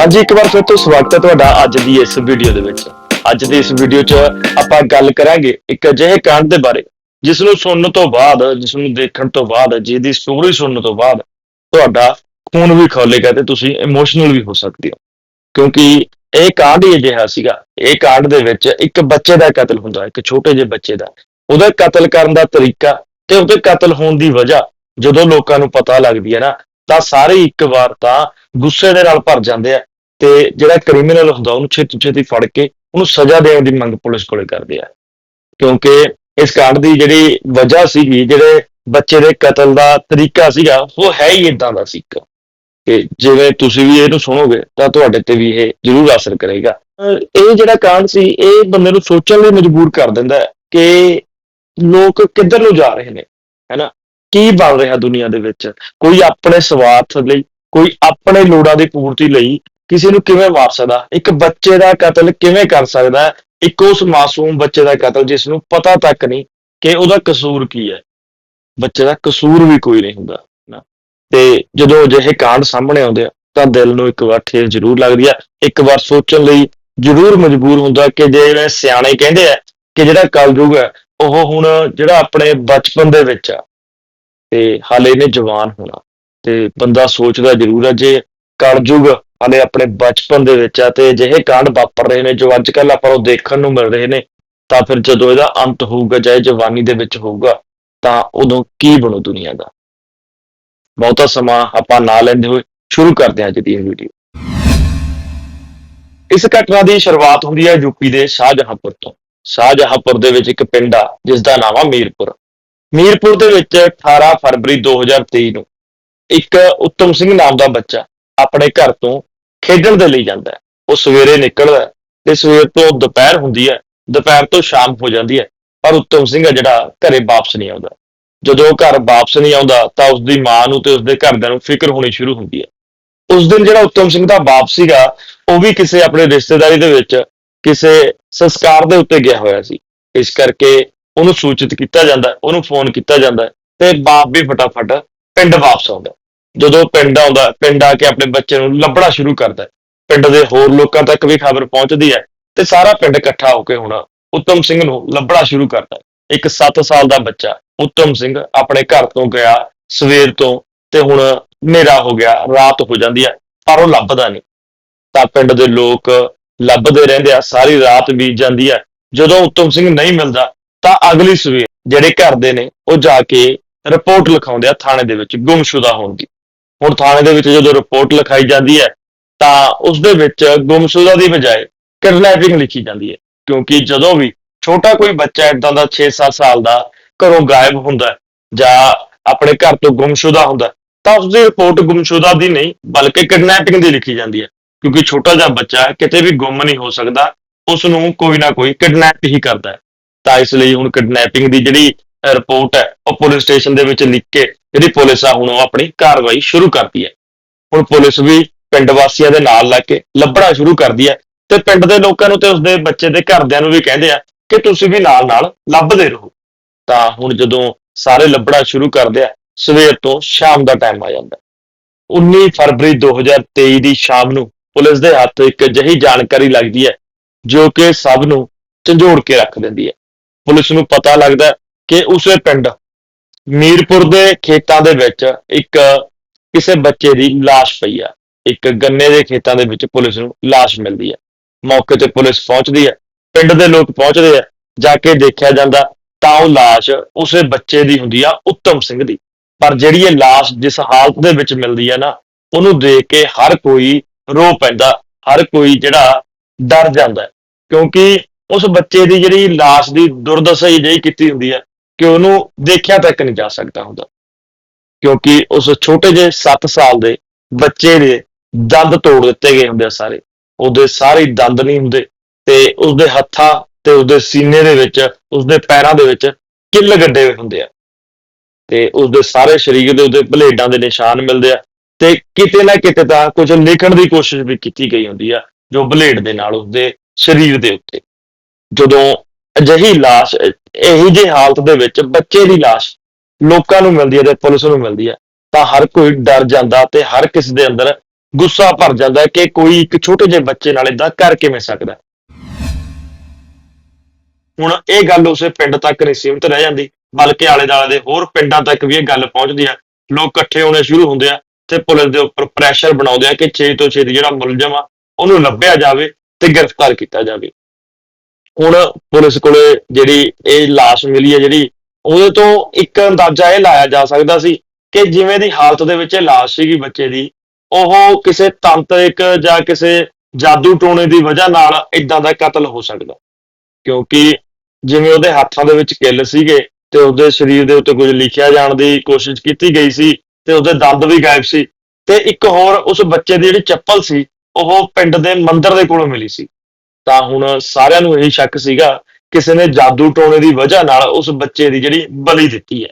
ਹਾਂਜੀ, ਇੱਕ ਵਾਰ ਫਿਰ ਤੋਂ ਸਵਾਗਤ ਹੈ ਤੁਹਾਡਾ ਅੱਜ ਦੀ ਇਸ ਵੀਡੀਓ ਦੇ ਵਿੱਚ। ਅੱਜ ਦੀ ਇਸ ਵੀਡੀਓ 'ਚ ਆਪਾਂ ਗੱਲ ਕਰਾਂਗੇ ਇੱਕ ਅਜਿਹੇ ਕਾਂਡ ਦੇ ਬਾਰੇ ਜਿਸ ਨੂੰ ਸੁਣਨ ਤੋਂ ਬਾਅਦ ਜਿਸ ਨੂੰ ਦੇਖਣ ਤੋਂ ਬਾਅਦ, ਜਿਹਦੀ ਸਟੋਰੀ ਸੁਣਨ ਤੋਂ ਬਾਅਦ ਤੁਹਾਡਾ ਖੂਨ ਵੀ ਖੋਲੇਗਾ ਤੇ ਤੁਸੀਂ ਇਮੋਸ਼ਨਲ ਵੀ ਹੋ ਸਕਦੇ ਹੋ। ਕਿਉਂਕਿ ਇਹ ਕਾਂਡ ਹੀ ਅਜਿਹਾ ਸੀਗਾ। ਇਹ ਕਾਂਡ ਦੇ ਵਿੱਚ ਇੱਕ ਬੱਚੇ ਦਾ ਕਤਲ ਹੁੰਦਾ, ਇੱਕ ਛੋਟੇ ਜਿਹੇ ਬੱਚੇ ਦਾ। ਉਹਦਾ ਕਤਲ ਕਰਨ ਦਾ ਤਰੀਕਾ ਤੇ ਉਹਦੇ ਕਤਲ ਹੋਣ ਦੀ ਵਜ੍ਹਾ, ਜਦੋਂ ਲੋਕਾਂ ਨੂੰ ਪਤਾ ਲੱਗਦੀ ਹੈ ਨਾ, ਤਾਂ ਸਾਰੇ ਇੱਕ ਵਾਰ ਤਾਂ ਗੁੱਸੇ ਦੇ ਨਾਲ ਭਰ ਜਾਂਦੇ ਆ। ਤੇ ਜਿਹੜਾ ਕ੍ਰਿਮੀਨਲ ਹੁੰਦਾ, ਉਹਨੂੰ ਛੇਤੀ ਛੇਤੀ ਫੜ ਕੇ ਉਹਨੂੰ ਸਜ਼ਾ ਦੇਣ ਦੀ ਮੰਗ ਪੁਲਿਸ ਕੋਲੇ ਕਰਦੇ ਆ। ਕਿਉਂਕਿ ਇਸ ਕਾਂਡ ਦੀ ਜਿਹੜੀ ਵਜ੍ਹਾ ਸੀਗੀ, ਜਿਹੜੇ ਬੱਚੇ ਦੇ ਕਤਲ ਦਾ ਤਰੀਕਾ ਸੀਗਾ, ਉਹ ਹੈ ਹੀ ਇਦਾਂ ਦਾ ਸੀ ਇੱਕ। ਕਿ ਜਿਵੇਂ ਤੁਸੀਂ ਵੀ ਇਹਨੂੰ ਸੁਣੋਗੇ, ਤਾਂ ਤੁਹਾਡੇ ਤੇ ਵੀ ਇਹ ਜ਼ਰੂਰ ਅਸਰ ਕਰੇਗਾ। ਇਹ ਜਿਹੜਾ ਕਾਂਡ ਸੀ, ਇਹ ਬੰਦੇ ਨੂੰ ਸੋਚਣ ਲਈ ਮਜਬੂਰ ਕਰ ਦਿੰਦਾ ਹੈ ਕਿ ਲੋਕ ਕਿੱਧਰ ਨੂੰ ਜਾ ਰਹੇ ਨੇ, ਹੈਨਾ? ਕੀ ਬਣ ਰਿਹਾ ਦੁਨੀਆ ਦੇ ਵਿੱਚ? ਕੋਈ ਆਪਣੇ ਸਵਾਰਥ ਲਈ, ਕੋਈ ਆਪਣੇ ਲੋੜਾਂ ਦੀ ਪੂਰਤੀ ਲਈ ਕਿਸੇ ਨੂੰ ਕਿਵੇਂ ਮਾਰ ਸਕਦਾ? ਇੱਕ ਬੱਚੇ ਦਾ ਕਤਲ ਕਿਵੇਂ ਕਰ ਸਕਦਾ? ਇੱਕ ਉਸ ਮਾਸੂਮ ਬੱਚੇ ਦਾ ਕਤਲ ਜਿਸ ਨੂੰ ਪਤਾ ਤੱਕ ਨਹੀਂ ਕਿ ਉਹਦਾ ਕਸੂਰ ਕੀ ਹੈ। ਬੱਚੇ ਦਾ ਕਸੂਰ ਵੀ ਕੋਈ ਨਹੀਂ ਹੁੰਦਾ, ਨਾ। ਤੇ ਜਦੋਂ ਅਜਿਹੇ ਕਾਂਡ ਸਾਹਮਣੇ ਆਉਂਦੇ ਆ, ਤਾਂ ਦਿਲ ਨੂੰ ਇੱਕ ਵਾਰ ਠੇਸ ਜ਼ਰੂਰ ਲੱਗਦੀ ਆ। ਇੱਕ ਵਾਰ ਸੋਚਣ ਲਈ ਜ਼ਰੂਰ ਮਜਬੂਰ ਹੁੰਦਾ ਕਿ ਜਿਹੜੇ ਸਿਆਣੇ ਕਹਿੰਦੇ ਆ ਕਿ ਜਿਹੜਾ ਕਲਯੁਗ ਹੈ, ਉਹ ਹੁਣ ਜਿਹੜਾ ਆਪਣੇ ਬਚਪਨ ਦੇ ਵਿੱਚ ਆ, ਤੇ ਹਾਲੇ ਇਹਨੇ ਜਵਾਨ ਹੋਣਾ। ਤੇ ਬੰਦਾ ਸੋਚਦਾ ਜ਼ਰੂਰ ਹੈ ਜੇ ਕਲਯੁਗ ਹਾਲੇ ਆਪਣੇ ਬਚਪਨ ਦੇ ਵਿੱਚ ਆ ਤੇ ਅਜਿਹੇ ਕਾਂਡ ਵਾਪਰ ਰਹੇ ਨੇ ਜੋ ਅੱਜ ਕੱਲ ਆਪਾਂ ਨੂੰ ਦੇਖਣ ਨੂੰ ਮਿਲ ਰਹੇ ਨੇ, ਤਾਂ ਫਿਰ ਜਦੋਂ ਇਹਦਾ ਅੰਤ ਹੋਊਗਾ ਚਾਹੇ ਜਵਾਨੀ ਦੇ ਵਿੱਚ ਹੋਊਗਾ, ਤਾਂ ਉਦੋਂ ਕੀ ਬਣੂ ਦੁਨੀਆ ਦਾ? ਬਹੁਤਾ ਸਮਾਂ ਆਪਾਂ ਨਾ ਲੈਂਦੇ ਹੋਏ ਸ਼ੁਰੂ ਕਰਦੇ ਹਾਂ ਅੱਜ ਦੀ ਇਹ ਵੀਡੀਓ ਇਸ ਘਟਨਾ ਦੀ ਸ਼ੁਰੂਆਤ ਹੁੰਦੀ ਹੈ ਯੂਪੀ ਦੇ ਸ਼ਾਹਜਹਾਂਪੁਰ ਤੋਂ। ਸ਼ਾਹਜਹਾਂਪੁਰ ਦੇ ਵਿੱਚ ਇੱਕ ਪਿੰਡ ਆ ਜਿਸ ਦਾ ਨਾਮ ਆ ਮੀਰਪੁਰ। ਮੀਰਪੁਰ ਦੇ ਵਿੱਚ 18 ਫਰਵਰੀ 2023 ਨੂੰ ਇੱਕ ਉੱਤਮ ਸਿੰਘ ਨਾਮ ਦਾ ਬੱਚਾ ਆਪਣੇ ਘਰ ਤੋਂ ਖੇਡਣ ਦੇ ਲਈ ਜਾਂਦਾ ਹੈ। ਉਹ ਸਵੇਰੇ ਨਿਕਲਦਾ ਹੈ ਤੇ ਸਵੇਰ ਤੋਂ ਦੁਪਹਿਰ ਹੁੰਦੀ ਹੈ। ਦੁਪਹਿਰ ਤੋਂ ਸ਼ਾਮ ਹੋ ਜਾਂਦੀ ਹੈ। ਪਰ ਉੱਤਮ ਸਿੰਘ ਆ ਜਿਹੜਾ ਘਰੇ ਵਾਪਸ ਨਹੀਂ ਆਉਂਦਾ। ਜਦੋਂ ਉਹ ਘਰ ਵਾਪਸ ਨਹੀਂ ਆਉਂਦਾ ਤਾਂ ਉਸ ਦੀ ਮਾਂ ਨੂੰ ਤੇ ਉਸ ਦੇ ਘਰਦਿਆਂ ਨੂੰ ਫਿਕਰ ਹੋਣੀ ਸ਼ੁਰੂ ਹੁੰਦੀ ਹੈ। ਉਸ ਦਿਨ ਜਿਹੜਾ ਉੱਤਮ ਸਿੰਘ ਦਾ ਬਾਪ ਸੀਗਾ, ਉਹ ਵੀ ਕਿਸੇ ਆਪਣੇ ਰਿਸ਼ਤੇਦਾਰੀ ਦੇ ਵਿੱਚ ਕਿਸੇ ਸੰਸਕਾਰ ਦੇ ਉੱਤੇ ਗਿਆ ਹੋਇਆ ਸੀ। ਇਸ ਕਰਕੇ ਉਹਨੂੰ ਸੂਚਿਤ ਕੀਤਾ ਜਾਂਦਾ, ਉਹਨੂੰ ਫੋਨ ਕੀਤਾ ਜਾਂਦਾ ਹੈ ਤੇ ਬਾਪ ਵੀ ਫਟਾਫਟ ਪਿੰਡ ਵਾਪਸ ਆਉਂਦਾ। ਜਦੋਂ ਪਿੰਡ ਆਉਂਦਾ, ਪਿੰਡ ਆ ਕੇ ਆਪਣੇ ਬੱਚੇ ਨੂੰ ਲੱਭਣਾ ਸ਼ੁਰੂ ਕਰਦਾ ਪਿੰਡ ਦੇ ਹੋਰ ਲੋਕਾਂ ਤੱਕ ਵੀ ਖਬਰ ਪਹੁੰਚਦੀ ਹੈ ਤੇ ਸਾਰਾ ਪਿੰਡ ਇਕੱਠਾ ਹੋ ਕੇ ਹੁਣ ਉੱਤਮ ਸਿੰਘ ਨੂੰ ਲੱਭਣਾ ਸ਼ੁਰੂ ਕਰਦਾ ਇੱਕ 7 ਸਾਲ ਦਾ ਬੱਚਾ, ਉੱਤਮ ਸਿੰਘ ਆਪਣੇ ਘਰ ਤੋਂ ਗਿਆ, ਸਵੇਰ ਤੋਂ ਤੇ ਹੁਣ ਹਨੇਰਾ ਹੋ ਗਿਆ, ਰਾਤ ਹੋ ਜਾਂਦੀ ਹੈ, ਪਰ ਉਹ ਲੱਭਦਾ ਨਹੀਂ। ਤਾਂ ਪਿੰਡ ਦੇ ਲੋਕ ਲੱਭਦੇ ਰਹਿੰਦੇ ਆ, ਸਾਰੀ ਰਾਤ ਬੀਤ ਜਾਂਦੀ ਹੈ। ਜਦੋਂ ਉੱਤਮ ਸਿੰਘ ਨਹੀਂ ਮਿਲਦਾ, ਤਾਂ ਅਗਲੀ ਸਵੇਰ ਜਿਹੜੇ ਘਰ ਦੇ ਨੇ, ਉਹ ਜਾ ਕੇ ਰਿਪੋਰਟ ਲਿਖਾਉਂਦੇ ਆ ਥਾਣੇ ਦੇ ਵਿੱਚ, ਗੁੰਮਸ਼ੁਦਾ ਹੋਣ ਦੀ। ਹੁਣ ਥਾਣੇ ਦੇ ਵਿੱਚ ਜਦੋਂ ਰਿਪੋਰਟ ਲਿਖਾਈ ਜਾਂਦੀ ਹੈ, ਤਾਂ ਉਸ ਦੇ ਵਿੱਚ ਗੁੰਮਸ਼ੁਦਾ ਦੀ ਬਜਾਏ ਕਿਡਨੈਪਿੰਗ ਲਿਖੀ ਜਾਂਦੀ ਹੈ, ਕਿਉਂਕਿ ਜਦੋਂ ਵੀ ਛੋਟਾ ਕੋਈ ਬੱਚਾ ਇਦਾਂ ਦਾ 6-7 ਸਾਲ ਦਾ ਘਰੋਂ ਗਾਇਬ ਹੁੰਦਾ ਜਾਂ ਆਪਣੇ ਘਰ ਤੋਂ ਗੁੰਮਸ਼ੁਦਾ ਹੁੰਦਾ ਤਾਂ ਉਸ ਦੀ ਰਿਪੋਰਟ ਗੁੰਮਸ਼ੁਦਾ ਦੀ ਨਹੀਂ, ਬਲਕਿ ਕਿਡਨੈਪਿੰਗ ਦੀ ਲਿਖੀ ਜਾਂਦੀ ਹੈ, ਕਿਉਂਕਿ ਛੋਟਾ ਜਿਹਾ ਬੱਚਾ ਕਿਤੇ ਵੀ ਗੁੰਮ ਨਹੀਂ ਹੋ ਸਕਦਾ ਉਸ ਨੂੰ ਕੋਈ ਨਾ ਕੋਈ ਕਿਡਨੈਪ ਹੀ ਕਰਦਾ ਹੈ। ਤਾਂ ਇਸ ਲਈ ਹੁਣ ਕਿਡਨੈਪਿੰਗ ਦੀ ਜਿਹੜੀ ਰਿਪੋਰਟ ਹੈ, ਉਹ ਪੁਲਿਸ ਸਟੇਸ਼ਨ ਦੇ ਵਿੱਚ ਲਿਖ ਕੇ ਜਿਹੜੀ ਪੁਲਿਸ ਆ, ਹੁਣ ਉਹ ਆਪਣੀ ਕਾਰਵਾਈ ਸ਼ੁਰੂ ਕਰਦੀ ਹੈ। ਹੁਣ ਪੁਲਿਸ ਵੀ ਪਿੰਡ ਵਾਸੀਆਂ ਦੇ ਨਾਲ ਲੱਗ ਕੇ ਲੱਭਣਾ ਸ਼ੁਰੂ ਕਰਦੀ ਹੈ ਤੇ ਪਿੰਡ ਦੇ ਲੋਕਾਂ ਨੂੰ ਤੇ ਉਸਦੇ ਬੱਚੇ ਦੇ ਘਰਦਿਆਂ ਨੂੰ ਵੀ ਕਹਿੰਦੇ ਆ ਕਿ ਤੁਸੀਂ ਵੀ ਨਾਲ ਨਾਲ ਲੱਭਦੇ ਰਹੋ। ਤਾਂ ਹੁਣ ਜਦੋਂ ਸਾਰੇ ਲੱਭਣਾ ਸ਼ੁਰੂ ਕਰਦੇ ਆ, ਸਵੇਰ ਤੋਂ ਸ਼ਾਮ ਦਾ ਟਾਈਮ ਆ ਜਾਂਦਾ ਹੈ। 19 ਫਰਵਰੀ 2023 ਦੀ ਸ਼ਾਮ ਨੂੰ ਪੁਲਿਸ ਦੇ ਹੱਥ ਇੱਕ ਅਜਿਹੀ ਜਾਣਕਾਰੀ ਲੱਗਦੀ ਹੈ ਜੋ ਕਿ ਸਭ ਨੂੰ ਝੰਜੋੜ ਕੇ ਰੱਖ ਦਿੰਦੀ ਹੈ। ਪੁਲਿਸ ਨੂੰ ਪਤਾ ਲੱਗਦਾ ਕਿ ਉਸੇ ਪਿੰਡ, ਮੀਰਪੁਰ ਦੇ ਖੇਤਾਂ ਦੇ ਵਿੱਚ ਇੱਕ ਕਿਸੇ ਬੱਚੇ ਦੀ ਲਾਸ਼ ਪਈ ਆ। ਇੱਕ ਗੰਨੇ ਦੇ ਖੇਤਾਂ ਦੇ ਵਿੱਚ ਪੁਲਿਸ ਨੂੰ ਲਾਸ਼ ਮਿਲਦੀ ਹੈ ਮੌਕੇ ਤੇ ਪੁਲਿਸ ਪਹੁੰਚਦੀ ਹੈ ਪਿੰਡ ਦੇ ਲੋਕ ਪਹੁੰਚਦੇ ਆ। ਜਾ ਕੇ ਦੇਖਿਆ ਜਾਂਦਾ ਤਾਂ ਉਹ ਲਾਸ਼ ਉਸੇ ਬੱਚੇ ਦੀ ਹੁੰਦੀ ਆ, ਉੱਤਮ ਸਿੰਘ ਦੀ। ਪਰ ਜਿਹੜੀ ਇਹ ਲਾਸ਼ ਜਿਸ ਹਾਲਤ ਦੇ ਵਿੱਚ ਮਿਲਦੀ ਹੈ ਨਾ, ਉਹਨੂੰ ਦੇਖ ਕੇ ਹਰ ਕੋਈ ਰੋ ਪੈਂਦਾ, ਹਰ ਕੋਈ ਜਿਹੜਾ ਡਰ ਜਾਂਦਾ। ਕਿਉਂਕਿ ਉਸ ਬੱਚੇ ਦੀ ਜਿਹੜੀ ਲਾਸ਼ ਦੀ ਦੁਰਦਸ਼ਾ ਹੀ ਜਿਹੀ ਕੀਤੀ ਹੁੰਦੀ ਹੈ ਕਿ ਉਹਨੂੰ ਦੇਖਿਆ ਤੱਕ ਨਹੀਂ ਜਾ ਸਕਦਾ ਹੁੰਦਾ। ਕਿਉਂਕਿ ਉਸ ਛੋਟੇ ਜਿਹੇ 7 ਸਾਲ ਦੇ ਬੱਚੇ ਦੇ ਦੰਦ ਤੋੜ ਦਿੱਤੇ ਗਏ ਹੁੰਦੇ ਆ ਸਾਰੇ। ਉਹਦੇ ਸਾਰੇ ਦੰਦ ਨਹੀਂ ਹੁੰਦੇ ਤੇ ਉਸਦੇ ਹੱਥਾਂ ਤੇ ਉਸਦੇ ਸੀਨੇ ਦੇ ਵਿੱਚ, ਉਸਦੇ ਪੈਰਾਂ ਦੇ ਵਿੱਚ ਕਿੱਲ ਗੱਡੇ ਹੋਏ ਹੁੰਦੇ ਆ। ਤੇ ਉਸਦੇ ਸਾਰੇ ਸਰੀਰ ਦੇ ਉੱਤੇ ਬਲੇਡਾਂ ਦੇ ਨਿਸ਼ਾਨ ਮਿਲਦੇ ਆ ਤੇ ਕਿਤੇ ਨਾ ਕਿਤੇ ਤਾਂ ਕੁਝ ਲਿਖਣ ਦੀ ਕੋਸ਼ਿਸ਼ ਵੀ ਕੀਤੀ ਗਈ ਹੁੰਦੀ ਆ ਜੋ ਬਲੇਡ ਦੇ ਨਾਲ ਉਸਦੇ ਸਰੀਰ ਦੇ ਉੱਤੇ। ਜਦੋਂ ਅਜਿਹੀ ਲਾਸ਼, ਇਹੀ ਜਿਹੀ ਹਾਲਤ ਦੇ ਵਿੱਚ ਬੱਚੇ ਦੀ ਲਾਸ਼ ਲੋਕਾਂ ਨੂੰ ਮਿਲਦੀ ਹੈ ਤੇ ਪੁਲਿਸ ਨੂੰ ਮਿਲਦੀ ਹੈ। ਤਾਂ ਹਰ ਕੋਈ ਡਰ ਜਾਂਦਾ ਤੇ ਹਰ ਕਿਸੇ ਦੇ ਅੰਦਰ ਗੁੱਸਾ ਭਰ ਜਾਂਦਾ ਕਿ ਕੋਈ ਇੱਕ ਛੋਟੇ ਜਿਹੇ ਬੱਚੇ ਨਾਲ ਇਦਾਂ ਕਰ ਕਿਵੇਂ ਸਕਦਾ ਹੁਣ ਇਹ ਗੱਲ ਉਸੇ ਪਿੰਡ ਤੱਕ ਨਹੀਂ ਸੀਮਿਤ ਰਹਿ ਜਾਂਦੀ, ਬਲਕਿ ਆਲੇ ਦੁਆਲੇ ਦੇ ਹੋਰ ਪਿੰਡਾਂ ਤੱਕ ਵੀ ਇਹ ਗੱਲ ਪਹੁੰਚਦੀ ਹੈ। ਲੋਕ ਇਕੱਠੇ ਹੋਣੇ ਸ਼ੁਰੂ ਹੁੰਦੇ ਆ ਤੇ ਪੁਲਿਸ ਦੇ ਉੱਪਰ ਪ੍ਰੈਸ਼ਰ ਬਣਾਉਂਦੇ ਆ ਕਿ ਛੇਤੀ ਤੋਂ ਛੇਤੀ ਜਿਹੜਾ ਮੁਲਜ਼ਮ ਆ, ਉਹਨੂੰ ਲੱਭਿਆ ਜਾਵੇ ਤੇ ਗ੍ਰਿਫਤਾਰ ਕੀਤਾ ਜਾਵੇ। ਹੁਣ ਪੁਲਿਸ ਕੋਲੇ ਜਿਹੜੀ ਇਹ ਲਾਸ਼ ਮਿਲੀ ਹੈ ਜਿਹੜੀ, ਉਹਦੇ ਤੋਂ ਇੱਕ ਅੰਦਾਜ਼ਾ ਇਹ ਲਾਇਆ ਜਾ ਸਕਦਾ ਸੀ ਕਿ ਜਿਵੇਂ ਦੀ ਹਾਲਤ ਦੇ ਵਿੱਚ ਇਹ ਲਾਸ਼ ਸੀਗੀ ਬੱਚੇ ਦੀ, ਉਹ ਕਿਸੇ ਤੰਤਰਿਕ ਜਾਂ ਕਿਸੇ ਜਾਦੂ ਟੋਣੇ ਦੀ ਵਜ੍ਹਾ ਨਾਲ ਇਦਾਂ ਦਾ ਕਤਲ ਹੋ ਸਕਦਾ। ਕਿਉਂਕਿ ਜਿਵੇਂ ਉਹਦੇ ਹੱਥਾਂ ਦੇ ਵਿੱਚ ਕਿੱਲ ਸੀਗੇ ਤੇ ਉਹਦੇ ਸਰੀਰ ਦੇ ਉੱਤੇ ਕੁਝ ਲਿਖਿਆ ਜਾਣ ਦੀ ਕੋਸ਼ਿਸ਼ ਕੀਤੀ ਗਈ ਸੀ ਤੇ ਉਹਦੇ ਦੰਦ ਵੀ ਗਾਇਬ ਸੀ ਤੇ ਇੱਕ ਹੋਰ ਉਸ ਬੱਚੇ ਦੀ ਜਿਹੜੀ ਚੱਪਲ ਸੀ, ਉਹ ਪਿੰਡ ਦੇ ਮੰਦਿਰ ਦੇ ਕੋਲੋਂ ਮਿਲੀ ਸੀ। ਤਾਂ ਹੁਣ ਸਾਰਿਆਂ ਨੂੰ ਇਹੀ ਸ਼ੱਕ ਸੀਗਾ ਕਿਸੇ ਨੇ ਜਾਦੂ ਟੋਣੇ ਦੀ ਵਜ੍ਹਾ ਨਾਲ ਉਸ ਬੱਚੇ ਦੀ ਜਿਹੜੀ ਬਲੀ ਦਿੱਤੀ ਹੈ।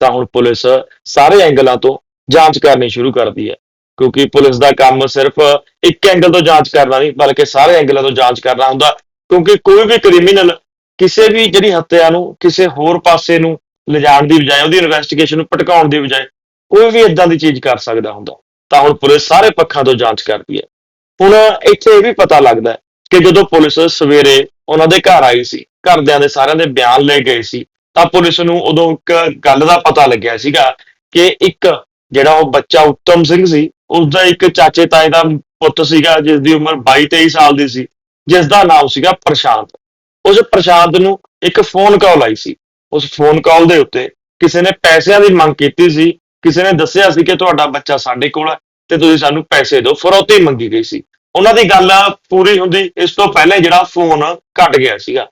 ਤਾਂ ਹੁਣ ਪੁਲਿਸ ਸਾਰੇ ਐਂਗਲਾਂ ਤੋਂ ਜਾਂਚ ਕਰਨੀ ਸ਼ੁਰੂ ਕਰਦੀ ਹੈ, ਕਿਉਂਕਿ ਪੁਲਿਸ ਦਾ ਕੰਮ ਸਿਰਫ ਇੱਕ ਐਂਗਲ ਤੋਂ ਜਾਂਚ ਕਰਨਾ ਨਹੀਂ, ਬਲਕਿ ਸਾਰੇ ਐਂਗਲਾਂ ਤੋਂ ਜਾਂਚ ਕਰਨਾ ਹੁੰਦਾ, ਕਿਉਂਕਿ ਕੋਈ ਵੀ ਕ੍ਰਿਮੀਨਲ ਕਿਸੇ ਵੀ ਜਿਹੜੀ ਹੱਤਿਆ ਨੂੰ ਕਿਸੇ ਹੋਰ ਪਾਸੇ ਨੂੰ ਲਿਜਾਣ ਦੀ ਬਜਾਏ, ਉਹਦੀ ਇਨਵੈਸਟੀਗੇਸ਼ਨ ਨੂੰ ਭਟਕਾਉਣ ਦੀ ਬਜਾਏ ਕੋਈ ਵੀ ਇਦਾਂ ਦੀ ਚੀਜ਼ ਕਰ ਸਕਦਾ ਹੁੰਦਾ। ਤਾਂ ਹੁਣ ਪੁਲਿਸ ਸਾਰੇ ਪੱਖਾਂ ਤੋਂ ਜਾਂਚ ਕਰਦੀ ਹੈ। ਹੁਣ ਇੱਥੇ ਇਹ ਵੀ ਪਤਾ ਲੱਗਦਾ ਕਿ ਜਦੋਂ ਪੁਲਿਸ ਸਵੇਰੇ ਉਹਨਾਂ ਦੇ ਘਰ ਆਈ ਸੀ, ਘਰਦਿਆਂ ਦੇ ਸਾਰਿਆਂ ਦੇ ਬਿਆਨ ਲੈ ਗਏ ਸੀ, ਤਾਂ ਪੁਲਿਸ ਨੂੰ ਉਦੋਂ ਇੱਕ ਗੱਲ ਦਾ ਪਤਾ ਲੱਗਿਆ ਸੀਗਾ ਕਿ ਇੱਕ ਜਿਹੜਾ ਉਹ ਬੱਚਾ ਉੱਤਮ ਸਿੰਘ ਸੀ ਉਸ ਦਾ ਇੱਕ ਚਾਚੇ ਤਾਏ ਦਾ ਪੁੱਤ ਸੀਗਾ ਜਿਸ ਦੀ ਉਮਰ 22 23 ਸਾਲ ਦੀ ਸੀ ਜਿਸ ਦਾ ਨਾਮ ਸੀਗਾ ਪ੍ਰਸ਼ਾਂਤ। ਉਸ ਪ੍ਰਸ਼ਾਂਤ ਨੂੰ ਇੱਕ ਫੋਨ ਕਾਲ ਆਈ ਸੀ। ਉਸ ਫੋਨ ਕਾਲ ਦੇ ਉੱਤੇ ਕਿਸੇ ਨੇ ਪੈਸਿਆਂ ਦੀ ਮੰਗ ਕੀਤੀ ਸੀ, ਕਿਸੇ ਨੇ ਦੱਸਿਆ ਸੀ ਕਿ ਤੁਹਾਡਾ ਬੱਚਾ ਸਾਡੇ ਕੋਲ ਹੈ ਤੇ ਤੁਸੀਂ ਸਾਨੂੰ ਪੈਸੇ ਦਿਓ। ਫਰੋਤੀ ਮੰਗੀ ਗਈ ਸੀ। ਉਹਨਾਂ ਦੀ ਗੱਲ ਪੂਰੀ ਹੁੰਦੀ, ਇਸ ਤੋਂ ਪਹਿਲੇ ਜਿਹੜਾ ਫੋਨ ਕੱਟ ਗਿਆ ਸੀਗਾ।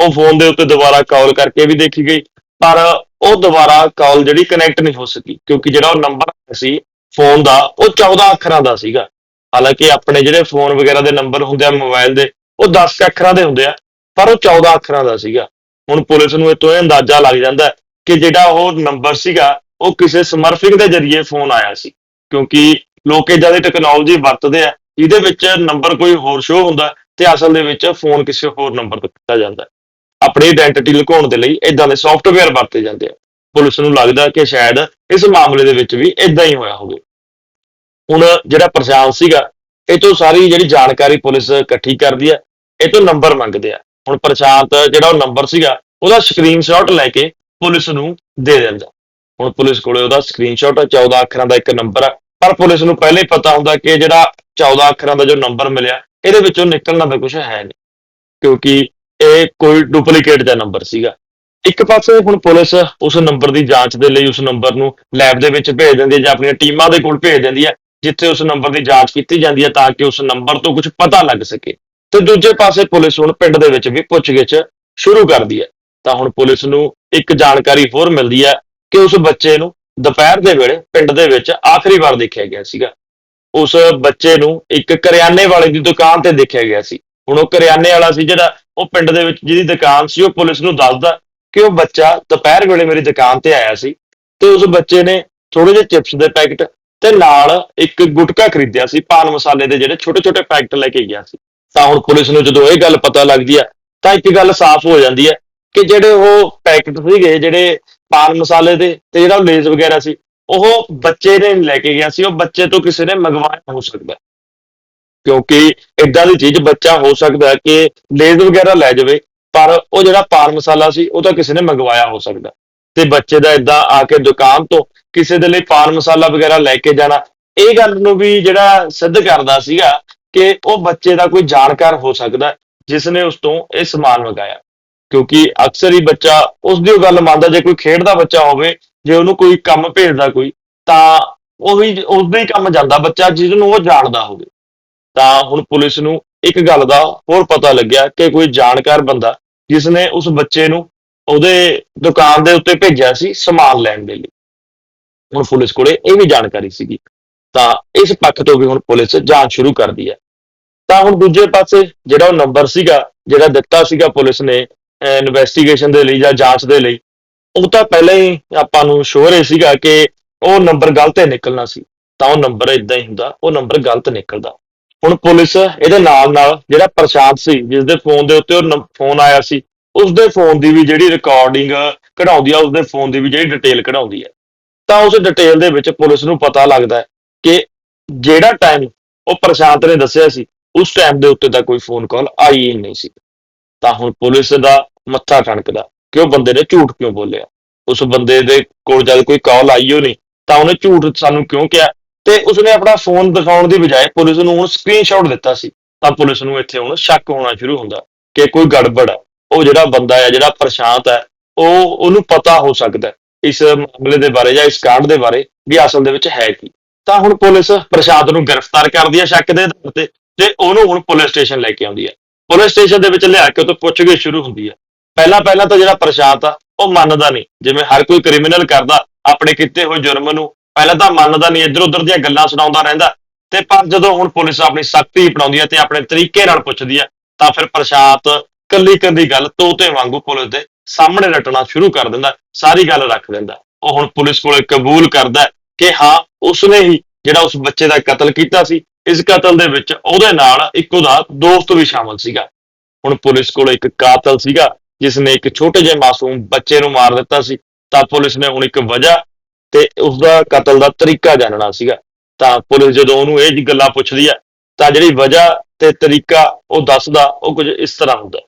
ਉਹ ਫੋਨ ਦੇ ਉੱਤੇ ਦੁਬਾਰਾ ਕਾਲ ਕਰਕੇ ਵੀ ਦੇਖੀ ਗਈ, ਪਰ ਉਹ ਦੁਬਾਰਾ ਕਾਲ ਜਿਹੜੀ ਕਨੈਕਟ ਨਹੀਂ ਹੋ ਸਕੀ, ਕਿਉਂਕਿ ਜਿਹੜਾ ਉਹ ਨੰਬਰ ਸੀ ਫੋਨ ਦਾ, ਉਹ 14 ਅੱਖਰਾਂ ਦਾ ਸੀਗਾ। ਹਾਲਾਂਕਿ ਆਪਣੇ ਜਿਹੜੇ ਫੋਨ ਵਗੈਰਾ ਦੇ ਨੰਬਰ ਹੁੰਦੇ ਆ ਮੋਬਾਈਲ ਦੇ, ਉਹ 10 ਅੱਖਰਾਂ ਦੇ ਹੁੰਦੇ ਆ, ਪਰ ਉਹ 14 ਅੱਖਰਾਂ ਦਾ ਸੀਗਾ। ਹੁਣ ਪੁਲਿਸ ਨੂੰ ਇਹ ਤੋਂ ਇਹ ਅੰਦਾਜ਼ਾ ਲੱਗ ਜਾਂਦਾ ਕਿ ਜਿਹੜਾ ਉਹ ਨੰਬਰ ਸੀਗਾ, ਉਹ ਕਿਸੇ ਸਮਰਫਿੰਗ ਦੇ ਜ਼ਰੀਏ ਫੋਨ ਆਇਆ ਸੀ, ਕਿਉਂਕਿ ਲੋਕ ਇਦਾਂ ਟੈਕਨੋਲੋਜੀ ਵਰਤਦੇ ਆ ਇਹਦੇ ਵਿੱਚ ਨੰਬਰ ਕੋਈ ਹੋਰ ਸ਼ੋ ਹੁੰਦਾ ਤੇ ਅਸਲ ਦੇ ਵਿੱਚ ਫੋਨ ਕਿਸੇ ਹੋਰ ਨੰਬਰ ਤੋਂ ਕੀਤਾ ਜਾਂਦਾ। ਆਪਣੀ ਆਇਡੈਂਟੀਟੀ ਲੁਕਾਉਣ ਦੇ ਲਈ ਇਦਾਂ ਦੇ ਸੌਫਟਵੇਅਰ ਵਰਤੇ ਜਾਂਦੇ ਆ। ਪੁਲਿਸ ਨੂੰ ਲੱਗਦਾ ਕਿ ਸ਼ਾਇਦ ਇਸ ਮਾਮਲੇ ਦੇ ਵਿੱਚ ਵੀ ਇਦਾਂ ਹੀ ਹੋਇਆ ਹੋਵੇ। ਹੁਣ ਜਿਹੜਾ ਪ੍ਰਸ਼ਾਂਤ ਸੀਗਾ, ਇਹ ਤੋਂ ਸਾਰੀ ਜਿਹੜੀ ਜਾਣਕਾਰੀ ਪੁਲਿਸ ਇਕੱਠੀ ਕਰਦੀ ਹੈ ਇਹ ਤੋਂ ਨੰਬਰ ਮੰਗਦੇ ਆ। ਹੁਣ ਪ੍ਰਸ਼ਾਂਤ ਜਿਹੜਾ ਉਹ ਨੰਬਰ ਸੀਗਾ, ਉਹਦਾ ਸਕਰੀਨਸ਼ਾਟ ਲੈ ਕੇ ਪੁਲਿਸ ਨੂੰ ਦੇ ਦਿੰਦਾ। ਹੁਣ ਪੁਲਿਸ ਕੋਲੇ ਉਹਦਾ ਸਕਰੀਨਸ਼ਾਟ 14 ਅੱਖਰਾਂ ਦਾ ਇੱਕ ਨੰਬਰ ਆ। ਪਰ ਪੁਲਿਸ ਨੂੰ ਪਹਿਲਾਂ ਹੀ ਪਤਾ ਹੁੰਦਾ ਕਿ ਜਿਹੜਾ 14 ਅੱਖਰਾਂ ਦਾ ਜੋ ਨੰਬਰ ਮਿਲਿਆ, ਇਹਦੇ ਵਿੱਚੋਂ ਨਿਕਲਣਾ ਤਾਂ ਕੁਝ ਹੈ ਨਹੀਂ। ਕਿਉਂਕਿ ਇਹ ਕੋਈ ਡੁਪਲੀਕੇਟ ਦਾ ਨੰਬਰ ਸੀਗਾ। ਇੱਕ ਪਾਸੇ ਹੁਣ ਪੁਲਿਸ ਉਸ ਨੰਬਰ ਦੀ ਜਾਂਚ ਦੇ ਲਈ ਉਸ ਨੰਬਰ ਨੂੰ ਲੈਬ ਦੇ ਵਿੱਚ ਭੇਜ ਦਿੰਦੀ ਹੈ ਜਾਂ ਆਪਣੀਆਂ ਟੀਮਾਂ ਦੇ ਕੋਲ ਭੇਜ ਦਿੰਦੀ ਹੈ, ਜਿੱਥੇ ਉਸ ਨੰਬਰ ਦੀ ਜਾਂਚ ਕੀਤੀ ਜਾਂਦੀ ਹੈ ਤਾਂ ਕਿ ਉਸ ਨੰਬਰ ਤੋਂ ਕੁਝ ਪਤਾ ਲੱਗ ਸਕੇ। ਤੇ ਦੂਜੇ ਪਾਸੇ ਪੁਲਿਸ ਹੁਣ ਪਿੰਡ ਦੇ ਵਿੱਚ ਵੀ ਪੁੱਛਗਿੱਛ ਸ਼ੁਰੂ ਕਰਦੀ ਹੈ। ਤਾਂ ਹੁਣ ਪੁਲਿਸ ਨੂੰ ਇੱਕ ਜਾਣਕਾਰੀ ਹੋਰ ਮਿਲਦੀ ਹੈ ਕਿ ਉਸ ਬੱਚੇ ਨੂੰ ਦੁਪਹਿਰ ਦੇ ਵੇਲੇ ਪਿੰਡ ਦੇ ਵਿੱਚ ਆਖਰੀ ਵਾਰ ਦੇਖਿਆ ਗਿਆ ਸੀਗਾ। ਉਸ ਬੱਚੇ ਨੂੰ ਇੱਕ ਕਰਿਆਨੇ ਵਾਲੇ ਦੀ ਦੁਕਾਨ ਤੇ ਦੇਖਿਆ ਗਿਆ ਸੀ। ਹੁਣ ਉਹ ਕਰਿਆਨੇ ਵਾਲਾ ਸੀ ਜਿਹੜਾ ਉਹ ਪਿੰਡ ਦੇ ਵਿੱਚ ਜਿਹਦੀ ਦੁਕਾਨ ਸੀ, ਉਹ ਪੁਲਿਸ ਨੂੰ ਦੱਸਦਾ ਕਿ ਉਹ ਬੱਚਾ ਦੁਪਹਿਰ ਵੇਲੇ ਮੇਰੀ ਦੁਕਾਨ ਤੇ ਆਇਆ ਸੀ ਤੇ ਉਸ ਬੱਚੇ ਨੇ ਥੋੜੇ ਜਿਹੇ ਚਿਪਸ ਦੇ ਪੈਕਟ ਤੇ ਨਾਲ ਇੱਕ ਗੁਟਕਾ ਖਰੀਦਿਆ ਸੀ, ਪਾਨ ਮਸਾਲੇ ਦੇ ਜਿਹੜੇ ਛੋਟੇ ਛੋਟੇ ਪੈਕਟ ਲੈ ਕੇ ਗਿਆ ਸੀ। ਤਾਂ ਹੁਣ ਪੁਲਿਸ ਨੂੰ ਜਦੋਂ ਇਹ ਗੱਲ ਪਤਾ ਲੱਗਦੀ ਹੈ ਤਾਂ ਇੱਕ ਗੱਲ ਸਾਫ਼ ਹੋ ਜਾਂਦੀ ਹੈ ਕਿ ਜਿਹੜੇ ਉਹ ਪੈਕਟ ਸੀਗੇ, ਜਿਹੜੇ ਪਾਨ ਮਸਾਲੇ ਦੇ ਤੇ ਜਿਹੜਾ ਲੇਜ਼ ਵਗੈਰਾ ਸੀ ਉਹ ਬੱਚੇ ਨੇ ਲੈ ਕੇ ਗਿਆ ਸੀ ਉਹ ਬੱਚੇ ਤੋਂ ਕਿਸੇ ਨੇ ਮੰਗਵਾਇਆ ਹੋ ਸਕਦਾ ਕਿਉਂਕਿ ਇਦਾਂ ਦੀ ਚੀਜ਼ ਬੱਚਾ ਹੋ ਸਕਦਾ ਕਿ ਲੇਜ਼ ਵਗੈਰਾ ਲੈ ਜਾਵੇ ਪਰ ਉਹ ਜਿਹੜਾ ਪਾਨ ਮਸਾਲਾ ਸੀ ਉਹ ਤਾਂ ਕਿਸੇ ਨੇ ਮੰਗਵਾਇਆ ਹੋ ਸਕਦਾ ਤੇ ਬੱਚੇ ਦਾ ਇਦਾਂ ਆ ਕੇ ਦੁਕਾਨ ਤੋਂ ਕਿਸੇ ਦੇ ਲਈ ਪਾਨ ਮਸਾਲਾ ਵਗੈਰਾ ਲੈ ਕੇ ਜਾਣਾ ਇਹ ਗੱਲ ਨੂੰ ਵੀ ਜਿਹੜਾ ਸਿੱਧ ਕਰਦਾ ਸੀਗਾ ਕਿ ਉਹ ਬੱਚੇ ਦਾ ਕੋਈ ਜਾਣਕਾਰ ਹੋ ਸਕਦਾ ਹੈ, ਜਿਸ ਨੇ ਉਸ ਤੋਂ ਇਹ ਸਮਾਨ ਮੰਗਾਇਆ। ਕਿਉਂਕਿ ਅਕਸਰ ਹੀ ਬੱਚਾ ਉਸ ਦੀ ਉਹ ਗੱਲ ਮੰਨਦਾ, ਜੇ ਕੋਈ ਖੇਡਦਾ ਬੱਚਾ ਹੋਵੇ, ਜੇ ਉਹਨੂੰ ਕੋਈ ਕੰਮ ਭੇਜਦਾ ਕੋਈ, ਤਾਂ ਉਹ ਵੀ ਉਸ ਹੀ ਕੰਮ ਜਾਂਦਾ ਬੱਚਾ ਜਿਸ ਨੂੰ ਉਹ ਜਾਣਦਾ ਹੋਵੇ। ਤਾਂ ਹੁਣ ਪੁਲਿਸ ਨੂੰ ਇੱਕ ਗੱਲ ਦਾ ਹੋਰ ਪਤਾ ਲੱਗਿਆ ਕਿ ਕੋਈ ਜਾਣਕਾਰ ਬੰਦਾ ਜਿਸ ਨੇ ਉਸ ਬੱਚੇ ਨੂੰ ਉਹਦੇ ਦੁਕਾਨ ਦੇ ਉੱਤੇ ਭੇਜਿਆ ਸੀ ਸਮਾਨ ਲੈਣ ਦੇ ਲਈ। ਹੁਣ ਪੁਲਿਸ ਕੋਲੇ ਇਹ ਵੀ ਜਾਣਕਾਰੀ ਸੀਗੀ। ਤਾਂ ਇਸ ਪੱਖ ਤੋਂ ਵੀ ਹੁਣ ਪੁਲਿਸ ਜਾਂਚ ਸ਼ੁਰੂ ਕਰਦੀ ਹੈ। ਤਾਂ ਹੁਣ ਦੂਜੇ ਪਾਸੇ ਜਿਹੜਾ ਉਹ ਨੰਬਰ ਸੀਗਾ, ਜਿਹੜਾ ਦਿੱਤਾ ਸੀਗਾ ਪੁਲਿਸ ਨੇ ਇਨਵੈਸਟੀਗੇਸ਼ਨ ਦੇ ਲਈ ਜਾਂ ਜਾਂਚ ਦੇ ਲਈ, ਉਹ ਤਾਂ ਪਹਿਲਾਂ ਹੀ ਆਪਾਂ ਨੂੰ ਸ਼ੋਰ ਹੀ ਸੀਗਾ ਕਿ ਉਹ ਨੰਬਰ ਗਲਤ ਹੀ ਨਿਕਲਣਾ ਸੀ। ਤਾਂ ਉਹ ਨੰਬਰ ਇਦਾਂ ਹੀ ਹੁੰਦਾ, ਉਹ ਨੰਬਰ ਗਲਤ ਨਿਕਲਦਾ। ਹੁਣ ਪੁਲਿਸ ਇਹਦੇ ਨਾਲ ਨਾਲ ਜਿਹੜਾ ਪ੍ਰਸ਼ਾਂਤ ਸੀ ਜਿਸ ਦੇ ਫੋਨ ਦੇ ਉੱਤੇ ਉਹ ਫੋਨ ਆਇਆ ਸੀ ਉਸ ਦੇ ਫੋਨ ਦੀ ਵੀ ਜਿਹੜੀ ਰਿਕਾਰਡਿੰਗ ਕਢਾਉਂਦੀ ਆ ਉਸ ਦੇ ਫੋਨ ਦੀ ਵੀ ਜਿਹੜੀ ਡਿਟੇਲ ਕਢਾਉਂਦੀ ਹੈ ਤਾਂ ਉਸ ਡਿਟੇਲ ਦੇ ਵਿੱਚ ਪੁਲਿਸ ਨੂੰ ਪਤਾ ਲੱਗਦਾ ਹੈ ਕਿ ਜਿਹੜਾ ਟਾਈਮ ਉਹ ਪ੍ਰਸ਼ਾਂਤ ਨੇ ਦੱਸਿਆ ਸੀ, ਉਸ ਟਾਈਮ ਦੇ ਉੱਤੇ ਤਾਂ ਕੋਈ ਫੋਨ ਕਾਲ ਆਈ ਹੀ ਨਹੀਂ ਸੀ। ਤਾਂ ਹੁਣ ਪੁਲਿਸ ਦਾ ਮੱਥਾ ਠਣਕਦਾ ਕਿ ਉਹ ਬੰਦੇ ਨੇ ਝੂਠ ਕਿਉਂ ਬੋਲਿਆ? ਉਸ ਬੰਦੇ ਦੇ ਕੋਲ ਜਦ ਕੋਈ ਕਾਲ ਆਈ ਹੋ ਨਹੀਂ ਤਾਂ ਉਹਨੇ ਝੂਠ ਸਾਨੂੰ ਕਿਉਂ ਕਿਹਾ? ਤੇ ਉਸਨੇ ਆਪਣਾ ਫੋਨ ਦਿਖਾਉਣ ਦੀ ਬਜਾਏ ਪੁਲਿਸ ਨੂੰ ਹੁਣ ਸਕਰੀਨਸ਼ਾਟ ਦਿੱਤਾ ਸੀ। ਤਾਂ ਪੁਲਿਸ ਨੂੰ ਇੱਥੇ ਹੁਣ ਸ਼ੱਕ ਹੋਣਾ ਸ਼ੁਰੂ ਹੁੰਦਾ ਕਿ ਕੋਈ ਗੜਬੜ ਹੈ ਉਹ ਜਿਹੜਾ ਬੰਦਾ ਹੈ ਜਿਹੜਾ ਪ੍ਰਸ਼ਾਂਤ ਹੈ ਉਹ, ਉਹਨੂੰ ਪਤਾ ਹੋ ਸਕਦਾ ਇਸ ਮਾਮਲੇ ਦੇ ਬਾਰੇ ਜਾਂ ਇਸ ਕਾਂਡ ਦੇ ਬਾਰੇ ਵੀ ਅਸਲ ਦੇ ਵਿੱਚ ਹੈ ਕੀ। ਤਾਂ ਹੁਣ ਪੁਲਿਸ ਪ੍ਰਸ਼ਾਂਤ ਨੂੰ ਗ੍ਰਿਫਤਾਰ ਕਰਦੀ ਹੈ ਸ਼ੱਕ ਦੇ ਆਧਾਰ ਤੇ ਤੇ ਉਹਨੂੰ ਹੁਣ ਪੁਲਿਸ ਸਟੇਸ਼ਨ ਲੈ ਕੇ ਆਉਂਦੀ ਹੈ ਪੁਲਿਸ ਸਟੇਸ਼ਨ ਦੇ ਵਿੱਚ ਲਿਆ ਕੇ ਉਹ ਤੋਂ ਪੁੱਛਗਿੱਛ ਸ਼ੁਰੂ ਹੁੰਦੀ ਹੈ ਪਹਿਲਾਂ ਪਹਿਲਾਂ ਤਾਂ ਜਿਹੜਾ ਪ੍ਰਸ਼ਾਂਤ ਆ, ਉਹ ਮੰਨਦਾ ਨਹੀਂ। ਜਿਵੇਂ ਹਰ ਕੋਈ ਕ੍ਰਿਮੀਨਲ ਕਰਦਾ, ਆਪਣੇ ਕੀਤੇ ਹੋਏ ਜੁਰਮ ਨੂੰ, ਪਹਿਲਾਂ ਤਾਂ ਮੰਨਦਾ ਨਹੀਂ ਇੱਧਰ ਉੱਧਰ ਦੀਆਂ ਗੱਲਾਂ ਸੁਣਾਉਂਦਾ ਰਹਿੰਦਾ। ਤੇ ਪਰ ਜਦੋਂ ਹੁਣ ਪੁਲਿਸ ਆਪਣੀ ਸਖਤੀ ਅਪਣਾਉਂਦੀ ਹੈ ਤੇ ਆਪਣੇ ਤਰੀਕੇ ਨਾਲ ਪੁੱਛਦੀ ਹੈ ਤਾਂ ਫਿਰ ਪ੍ਰਸ਼ਾਂਤ ਕੱਲੀ ਕੱਲੀ ਗੱਲ ਤੋਤੇ ਵਾਂਗੂ ਪੁਲਿਸ ਦੇ ਸਾਹਮਣੇ ਰਟਣਾ ਸ਼ੁਰੂ ਕਰ ਦਿੰਦਾ, ਸਾਰੀ ਗੱਲ ਰੱਖ ਦਿੰਦਾ। ਉਹ ਹੁਣ ਪੁਲਿਸ ਕੋਲੇ ਕਬੂਲ ਕਰਦਾ ਕਿ ਹਾਂ, ਉਸਨੇ ਹੀ ਜਿਹੜਾ ਉਸ ਬੱਚੇ ਦਾ ਕਤਲ ਕੀਤਾ ਸੀ ਇਸ ਕਤਲ ਦੇ ਵਿੱਚ ਉਹਦੇ ਨਾਲ ਇੱਕ ਉਹਦਾ ਦੋਸਤ ਵੀ ਸ਼ਾਮਲ ਸੀਗਾ। ਹੁਣ ਪੁਲਿਸ ਕੋਲ ਇੱਕ ਕਾਤਲ ਸੀਗਾ ਜਿਸ ਨੇ ਇੱਕ ਛੋਟੇ ਜਿਹੇ ਮਾਸੂਮ ਬੱਚੇ ਨੂੰ ਮਾਰ ਦਿੱਤਾ ਸੀ। ਤਾਂ ਪੁਲਿਸ ਨੇ ਹੁਣ ਇੱਕ ਵਜ੍ਹਾ ਤੇ ਉਸ ਦਾ ਕਤਲ ਦਾ ਤਰੀਕਾ ਜਾਣਨਾ ਸੀਗਾ। ਤਾਂ ਪੁਲਿਸ ਜਦੋਂ ਉਹਨੂੰ ਇਹ ਜੀ ਗੱਲਾਂ ਪੁੱਛਦੀ ਹੈ ਤਾਂ ਜਿਹੜੀ ਵਜ੍ਹਾ ਤੇ ਤਰੀਕਾ ਉਹ ਦੱਸਦਾ, ਉਹ ਕੁਝ ਇਸ ਤਰ੍ਹਾਂ ਹੁੰਦਾ।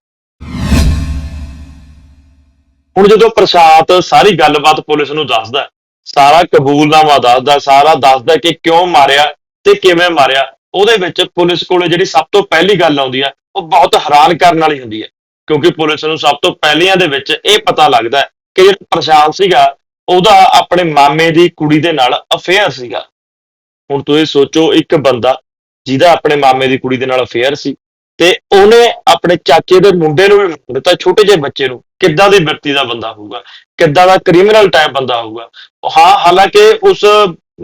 ਹੁਣ ਜਦੋਂ ਪ੍ਰਸ਼ਾਂਤ ਸਾਰੀ ਗੱਲਬਾਤ ਪੁਲਿਸ ਨੂੰ ਦੱਸਦਾ, ਸਾਰਾ ਕਬੂਲਨਾਮਾ ਦੱਸਦਾ, ਸਾਰਾ ਦੱਸਦਾ ਕਿ ਕਿਉਂ ਮਾਰਿਆ ਤੇ ਕਿਵੇਂ ਮਾਰਿਆ, ਉਹਦੇ ਵਿੱਚ ਪੁਲਿਸ ਕੋਲੇ ਜਿਹੜੀ ਸਭ ਤੋਂ ਪਹਿਲੀ ਗੱਲ ਆਉਂਦੀ ਹੈ ਉਹ ਬਹੁਤ ਹੈਰਾਨ ਕਰਨ ਵਾਲੀ ਹੁੰਦੀ ਹੈ ਕਿਉਂਕਿ ਪੁਲਿਸ ਨੂੰ ਸਭ ਤੋਂ ਪਹਿਲੀਆਂ ਦੇ ਵਿੱਚ ਇਹ ਪਤਾ ਲੱਗਦਾ ਕਿ ਜਿਹੜਾ ਪ੍ਰਸ਼ਾਂਤ ਸੀਗਾ, ਉਹਦਾ ਆਪਣੇ ਮਾਮੇ ਦੀ ਕੁੜੀ ਦੇ ਨਾਲ ਅਫੇਅਰ ਸੀਗਾ। ਹੁਣ ਤੁਸੀਂ ਸੋਚੋ, ਇੱਕ ਬੰਦਾ ਜਿਹਦਾ ਆਪਣੇ ਮਾਮੇ ਦੀ ਕੁੜੀ ਦੇ ਨਾਲ ਅਫੇਅਰ ਸੀ ਤੇ ਉਹਨੇ ਆਪਣੇ ਚਾਚੇ ਦੇ ਮੁੰਡੇ ਨੂੰ ਵੀ ਮਾਰ ਦਿੱਤਾ, ਛੋਟੇ ਜਿਹੇ ਬੱਚੇ ਨੂੰ। ਕਿੱਦਾਂ ਦੀ ਵਿਅਕਤੀ ਦਾ ਬੰਦਾ ਹੋਊਗਾ? ਕਿੱਦਾਂ ਦਾ ਕ੍ਰਿਮੀਨਲ ਟਾਈਪ ਬੰਦਾ ਹੋਊਗਾ? ਹਾਂ, ਹਾਲਾਂਕਿ ਉਸ